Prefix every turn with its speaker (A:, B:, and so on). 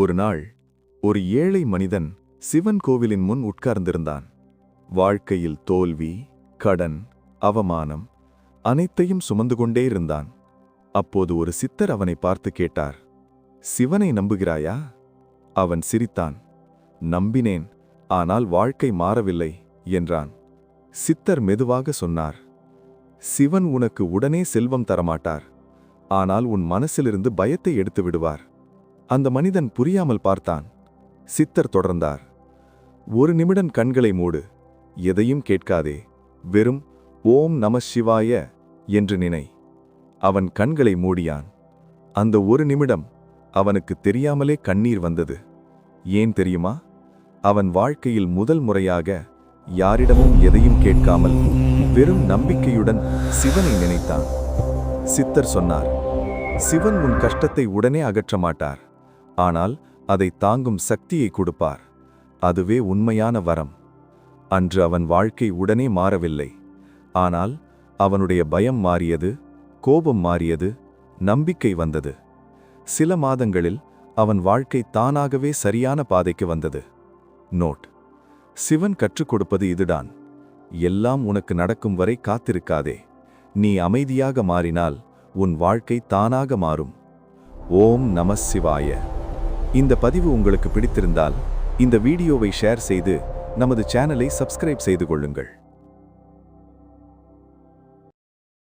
A: ஒரு நாள் ஒரு ஏழை மனிதன் சிவன் கோவிலின் முன் உட்கார்ந்திருந்தான். வாழ்க்கையில் தோல்வி கடன் அவமானம் அனைத்தையும் சுமந்து கொண்டே இருந்தான். அப்போது ஒரு சித்தர் அவனை பார்த்து கேட்டார் சிவனை நம்புகிறாயா? அவன் சிரித்தான் நம்பினேன் ஆனால் வாழ்க்கை மாறவில்லை என்றான். சித்தர் மெதுவாக சொன்னார் சிவன் உனக்கு உடனே செல்வம் தரமாட்டார் ஆனால் உன் மனசிலிருந்து பயத்தை எடுத்து விடுவார். அந்த மனிதன் புரியாமல் பார்த்தான். சித்தர் தொடர்ந்தார். ஒரு நிமிடம் கண்களை மூடு. எதையும் கேட்காதே. வெறும் ஓம் நம சிவாய என்று நினை. அவன் கண்களை மூடியான். அந்த ஒரு நிமிடம் அவனுக்கு தெரியாமலே கண்ணீர் வந்தது. ஏன் தெரியுமா? அவன் வாழ்க்கையில் முதல் முறையாக யாரிடமும் எதையும் கேட்காமல் வெறும் நம்பிக்கையுடன் சிவனை நினைத்தான். சித்தர் சொன்னார் சிவன் உன் கஷ்டத்தை உடனே அகற்ற மாட்டார். ஆனால் அதை தாங்கும் சக்தியை கொடுப்பார். அதுவே உண்மையான வரம். அன்று அவன் வாழ்க்கை உடனே மாறவில்லை. ஆனால் அவனுடைய பயம் மாறியது கோபம் மாறியது நம்பிக்கை வந்தது. சில மாதங்களில் அவன் வாழ்க்கை தானாகவே சரியான பாதைக்கு வந்தது. நோட். சிவன் கற்றுக் கொடுப்பது இதுதான். எல்லாம் உனக்கு நடக்கும் வரை காத்திருக்காதே. நீ அமைதியாக மாறினால் உன் வாழ்க்கை தானாக மாறும். ஓம் நம சிவாய. இந்த பதிவு உங்களுக்கு பிடித்திருந்தால் இந்த வீடியோவை ஷேர் செய்து நமது சேனலை சப்ஸ்கிரைப் செய்து கொள்ளுங்கள்.